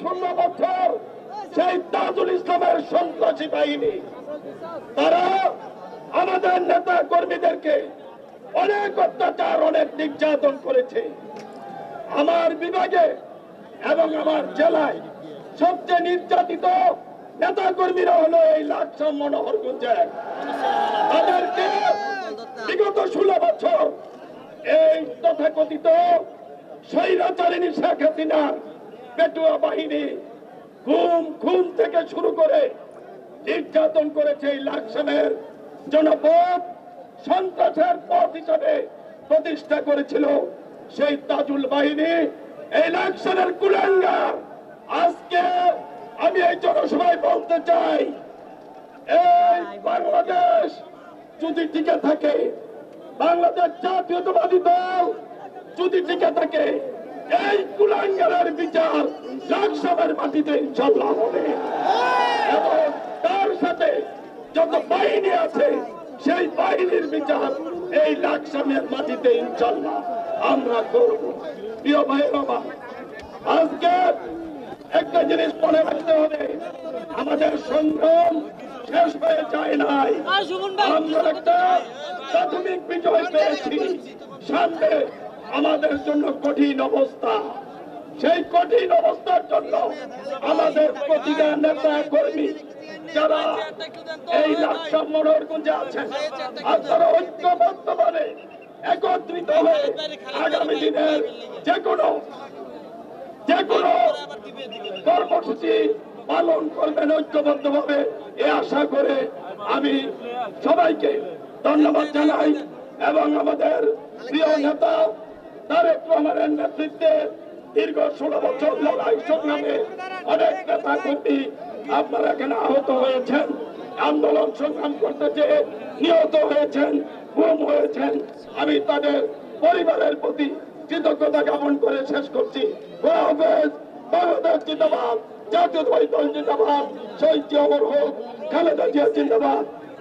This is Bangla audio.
ষোলো বছর সেই তাজুল ইসলামের সন্ত্রাসী বাহিনী। তারা আমাদের নেতা কর্মীদেরকে অনেক অত্যাচার, অনেক নির্যাতন করেছে। আমার বিভাগে এবং আমার জেলায় সবচেয়ে নির্যাতিত নেতা কর্মীরা হলো এই লাকসাম মনোহরগঞ্জের তাদেরকে বিগত ষোলো বছর এই তথাকথিত স্বৈরাচারিণী শেখ হাসিনার পেটুয়া বাহিনী ঘুম ঘুম থেকে শুরু করে নির্যাতন করেছে এই লাকসামের জনপদ। সন্ত্রাসের পথ হিসাবে প্রতিষ্ঠা করেছিল সেই তাজুল বাহিনী। এই লাকসামের কুলাঙ্গার আজকে আমি এই জনসভায় বলতে চাই, এই বাংলাদেশ যদি টিকে থাকে, বাংলাদেশ জাতীয়তাবাদী দল যদি টিকে থাকে এই কুলাঙ্গারের বিচার লাকসামের মাটিতে ইনশাল্লাহ হবে। এবং তার সাথে যত বাহিনী আছে সেই বাহিনীর বিচার এই লাকসামের মাটিতে ইনশাল্লাহ আমরা করব। প্রিয় ভাই বাবা আজকে একটা জিনিস মনে রাখতে হবে আমাদের সংগ্রাম শেষ হয়ে যায় নাই। আমরা একটা প্রাথমিক বিজয় পেয়েছি। সামনে আমাদের জন্য কঠিন অবস্থা। সেই কঠিন অবস্থার জন্য আমাদের প্রতিটা নেতা কর্মী যারা এই লাকসাম মনোহরগঞ্জে আছেন আপনারা ঐক্যবদ্ধভাবে একত্রিত হয়ে আগামী দিনের যে কোনো যে কোনো কর্মসূচি পালন করবেন ঐক্যবদ্ধভাবে, এ আশা করে আমি সবাইকে ধন্যবাদ জানাই এবং আমাদের প্রিয় নেতা তারেক রহমানের নেতৃত্বে দীর্ঘ ষোলো বছর লড়াই সংগ্রামে অনেক নেতা কর্মী আপনারা এখানে আহত হয়েছেন। আন্দোলন সংগ্রাম করতে চেয়ে নিহত হয়েছেন, গুম হয়েছেন। আমি তাদের পরিবারের প্রতি কৃতজ্ঞতা জ্ঞাপন করে শেষ করছি। বাংলাদেশ জাতীয় দল জিন্দাবাদ, শহীদ অমর হোক খালেদা জিয়া জিন্দাবাদ।